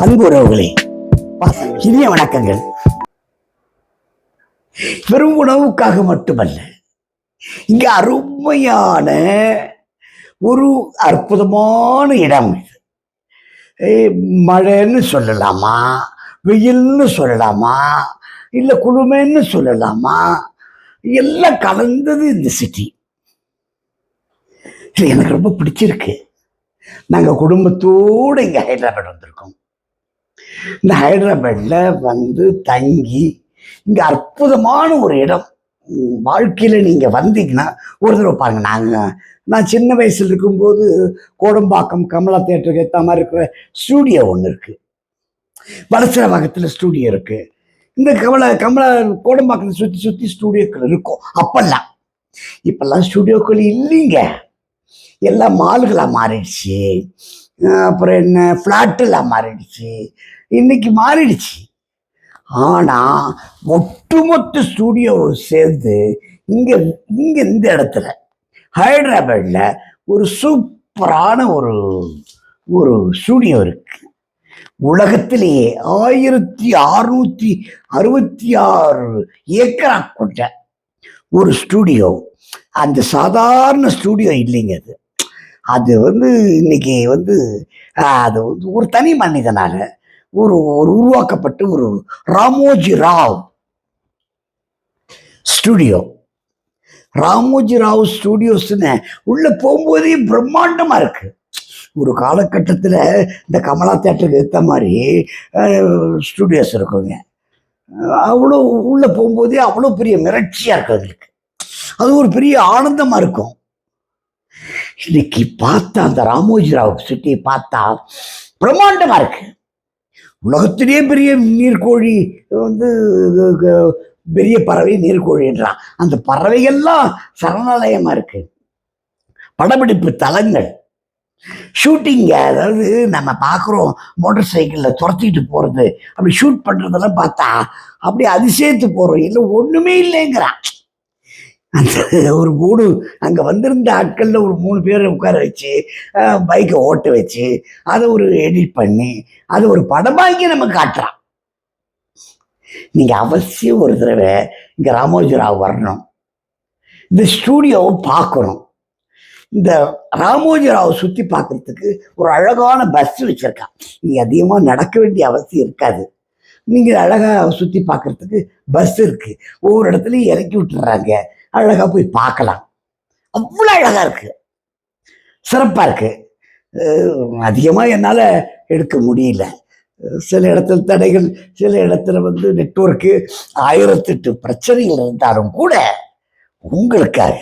அன்புறவுகளே இனிய வணக்கங்கள். வெறும் உணவுக்காக மட்டுமல்ல இங்க அருமையான ஒரு அற்புதமான இடம் இது. மழைன்னு சொல்லலாமா? வெயில்னு சொல்லலாமா? இல்லை குளுமைன்னு சொல்லலாமா? எல்லாம் கலந்தது இந்த சிட்டி இது எனக்கு ரொம்ப பிடிச்சிருக்கு. நாங்கள் குடும்பத்தோடு இங்கே ஹைதராபாத் வந்திருக்கோம். இந்த ஹைதராபாத்ல வந்து தங்கி இங்க அற்புதமான ஒரு இடம். வாழ்க்கையில நீங்க வந்தீங்கன்னா ஒரு தடவை பாருங்க. நாங்க நான் சின்ன வயசுல இருக்கும்போது கோடம்பாக்கம் கமலா தேட்டருக்கு ஏற்ற மாதிரி இருக்கிற ஸ்டூடியோ ஒன்று இருக்கு. வலசரவாகத்துல ஸ்டூடியோ இருக்கு. இந்த கமலா கமலா கோடம்பாக்கத்தை சுத்தி சுத்தி ஸ்டூடியோக்கள் இருக்கும். அப்பெல்லாம். இப்பெல்லாம் ஸ்டூடியோக்கள் இல்லைங்க. எல்லாம் மால்களா மாறிடுச்சு. அப்புறம் என்ன? ஃப்ளாட்டெல்லாம் மாறிடுச்சு. இன்னைக்கு மாறிடுச்சு. ஆனால் ஒட்டுமொத்த ஸ்டூடியோவை சேர்ந்து இங்கே இங்கே இந்த இடத்துல ஹைதராபாடில் ஒரு சூப்பரான ஒரு ஒரு ஸ்டூடியோ இருக்கு. உலகத்திலேயே ஆயிரத்தி அறுநூத்தி அறுபத்தி ஆறு ஏக்கரா கொண்ட ஒரு ஸ்டூடியோ அந்த சாதாரண ஸ்டூடியோ இல்லைங்க அது. அது வந்து இன்னைக்கு வந்து அது வந்து ஒரு தனி மனிதனாக ஒரு ஒரு உருவாக்கப்பட்ட ஒரு ராமோஜி ராவ் ஸ்டுடியோ. ராமோஜி ராவ் ஸ்டூடியோஸ்னு உள்ளே போகும்போதே பிரம்மாண்டமாக இருக்கு. ஒரு காலகட்டத்தில் இந்த கமலா தேட்டருக்கு ஏற்ற மாதிரி ஸ்டூடியோஸ் இருக்குங்க. அவ்வளோ உள்ளே போகும்போதே அவ்வளோ பெரிய மிரட்சியாக இருக்கு அதுக்கு அது ஒரு பெரிய ஆனந்தமாக இருக்கும். இன்னைக்கு பார்த்தா அந்த ராமோஜிராவ் சிட்டியை பார்த்தா பிரம்மாண்டமா இருக்கு. உலகத்திலேயே பெரிய நீர்க்கோழி வந்து பெரிய பறவை நீர்க்கோழின்றான் அந்த பறவைகள்லாம் சரணாலயமா இருக்கு. படப்பிடிப்பு தலங்கள் ஷூட்டிங்க அதாவது நம்ம பார்க்குறோம் மோட்டார் சைக்கிளில் துரத்திட்டு போகிறது அப்படி ஷூட் பண்ணுறதெல்லாம் பார்த்தா அப்படி அதிசயத்து போகிறோம் இல்லை ஒன்றுமே இல்லைங்கிறான். அந்த ஒரு மூணு அங்கே வந்திருந்த ஆட்களில் ஒரு மூணு பேரை உட்கார வச்சு பைக்கை ஓட்ட வச்சு அதை ஒரு எடிட் பண்ணி அதை ஒரு படமாக்கி நம்ம காட்டுறான். நீங்கள் அவசியம் ஒரு தடவை இங்கே ராமோஜி ராவ் வரணும். இந்த ஸ்டூடியோவை பார்க்கணும். இந்த ராமோஜிராவை சுற்றி பார்க்கறதுக்கு ஒரு அழகான பஸ் வச்சுருக்கான். நீங்கள் அதிகமாக நடக்க வேண்டிய அவசியம் இருக்காது. நீங்கள் அழகாக சுற்றி பார்க்கறதுக்கு பஸ் இருக்குது ஒவ்வொரு இடத்துலையும் இறக்கி விட்டுறாங்க. அழகாக போய் பார்க்கலாம். அவ்வளோ அழகாக இருக்குது சிறப்பாக இருக்குது அதிகமாக என்னால் எடுக்க முடியல. சில இடத்துல தடைகள் சில இடத்துல வந்து நெட்வொர்க்கு ஆயிரத்தெட்டு பிரச்சனைகள் இருந்தாலும் கூட உங்களுக்காக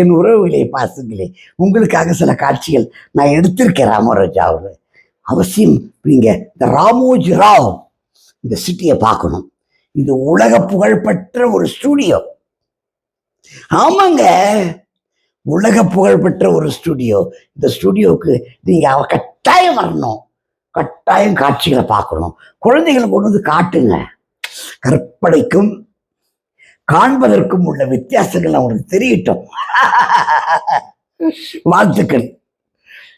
என் உறவுகளே பாசங்களே உங்களுக்காக சில காட்சிகள் நான் எடுத்திருக்கேன் ராமராஜா அவர் அவசியம் நீங்கள் இந்த ராமோஜி ராவ் இந்த சிட்டியை பார்க்கணும். இது உலக புகழ்பெற்ற ஒரு ஸ்டூடியோ ஆமாங்க. உலக புகழ்பெற்ற ஒரு ஸ்டூடியோ இந்த ஸ்டூடியோவுக்கு நீங்க அவ கட்டாயம் வரணும். கட்டாயம் காட்சிகளை பார்க்கணும். குழந்தைகளை கொண்டு வந்து காட்டுங்க. கற்பனைக்கும் காண்பதற்கும் உள்ள வித்தியாசங்கள் அவங்களுக்கு தெரியட்டும் வாழ்த்துக்கள்.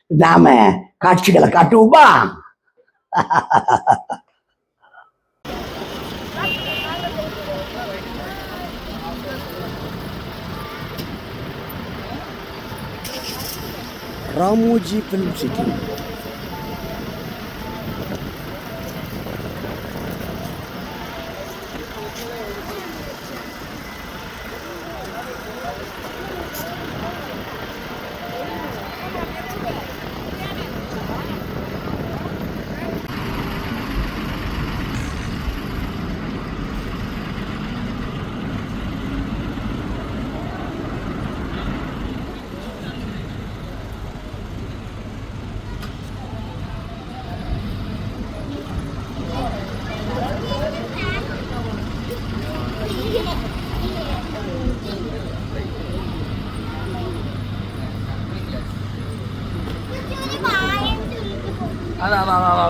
நாம காட்சிகளை காட்டுவோமா? ராமோஜி ஃபிலிம் சிட்டி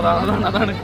അതാണ് അതാണ് അതാണ്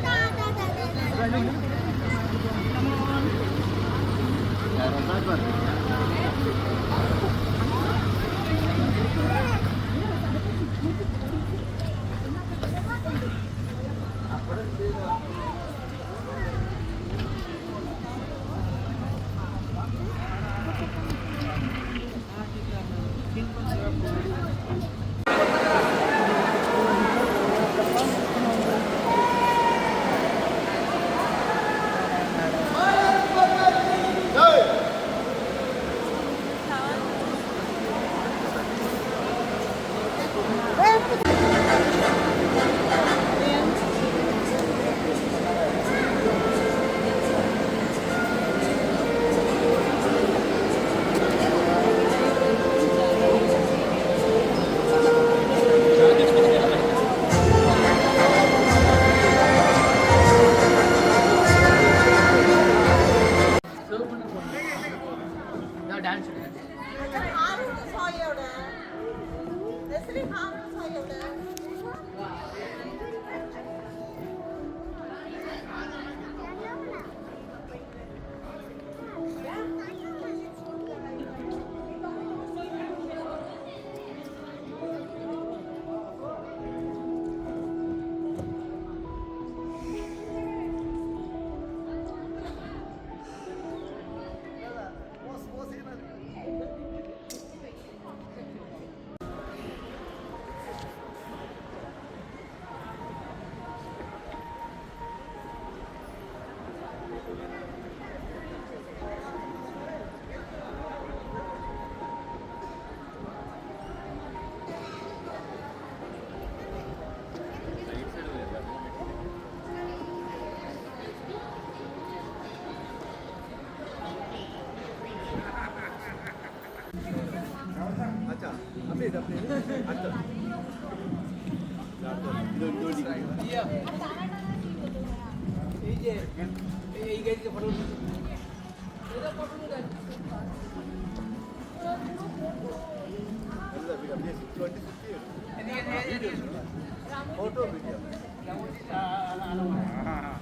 ఫోటో వీడియో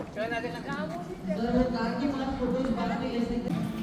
कारण अगर काम हो जाए तो कार की बात फोटो बात नहीं ऐसे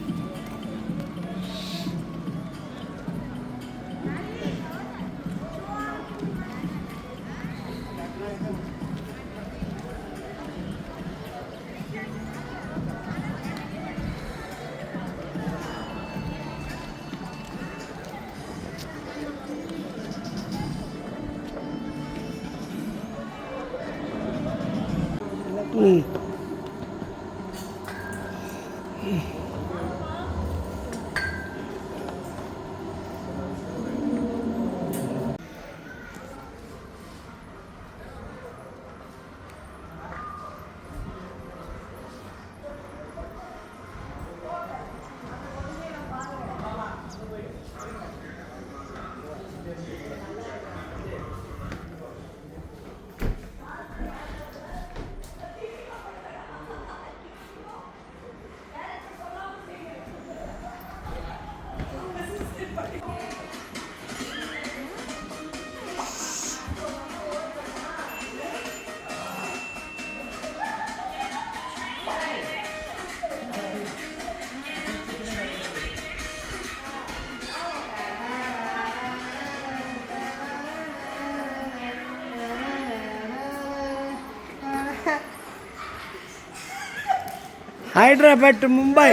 హైదరాబాద్ టు ముంబై.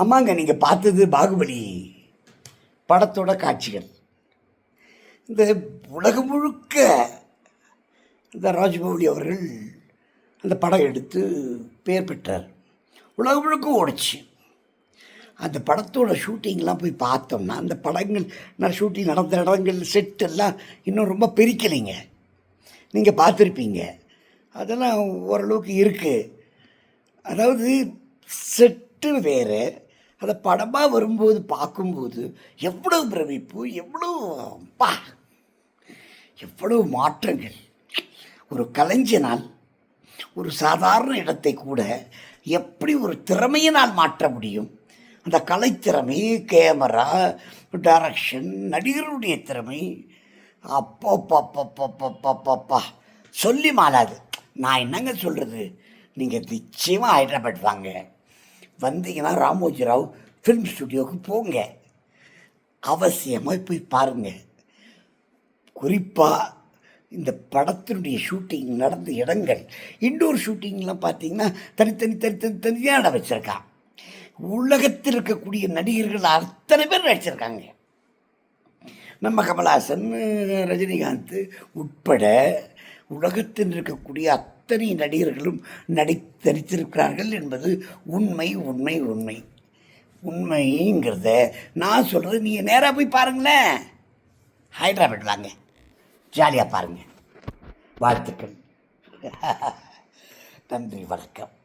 ஆமாங்க நீங்கள் பார்த்தது பாகுபலி. படத்தோட காட்சிகள். இந்த உலகம் முழுக்க இந்த ராஜ்மௌலி அவர்கள் அந்த படம் எடுத்து பெயர் பெற்றார். உலகம் முழுக்க ஓடிச்சு. அந்த படத்தோட ஷூட்டிங்லாம் போய் பார்த்தோம்னா அந்த படங்கள் நான் ஷூட்டிங் நடந்த இடங்கள் செட் எல்லாம் இன்னும் ரொம்ப பிரிக்கலைங்க. நீங்கள் பார்த்துருப்பீங்க. அதெல்லாம் ஓரளவுக்கு இருக்குது அதாவது செட்டு வேறு. அதை படமாக வரும்போது பார்க்கும்போது எவ்வளோ பிரமிப்பு எவ்வளோ பா எவ்வளவு மாற்றங்கள். ஒரு கலைஞனால் ஒரு சாதாரண இடத்தை கூட எப்படி ஒரு திறமையினால் மாற்ற முடியும்? அந்த கலைத்திறமை கேமரா டைரக்ஷன் நடிகருடைய திறமை அப்பப்பப்பப்பப்பப்பப்பா சொல்லி மாறாது நான் என்னங்க சொல்கிறது நீங்கள் நிச்சயமாக ஹைதராபாத் வாங்க. வந்தீங்கன்னா ராமோஜி ராவ் ஃபிலிம் ஸ்டுடியோவுக்கு போங்க. அவசியமாக போய் பாருங்கள் குறிப்பாக இந்த படத்தினுடைய ஷூட்டிங் நடந்த இடங்கள். இன்டோர் ஷூட்டிங்லாம் பார்த்தீங்கன்னா தனித்தனி தனித்தனி தனியாக இடம் வச்சுருக்கான் உலகத்தில் இருக்கக்கூடிய நடிகர்கள் அத்தனை பேர் நடிச்சிருக்காங்க. நம்ம கமல்ஹாசன் ரஜினிகாந்த் உட்பட உலகத்தில் இருக்கக்கூடிய அத்தனை நடிகர்களும் நடி நடித்திருக்கிறார்கள் என்பது உண்மை உண்மை உண்மை. உண்மைங்கிறத நான் சொல்கிறது நீங்கள் நேராக போய் பாருங்களேன். ஹைதராபாத் வாங்க. ஜாலியாக பாருங்கள் வாழ்த்துக்கள். நன்றி வணக்கம்.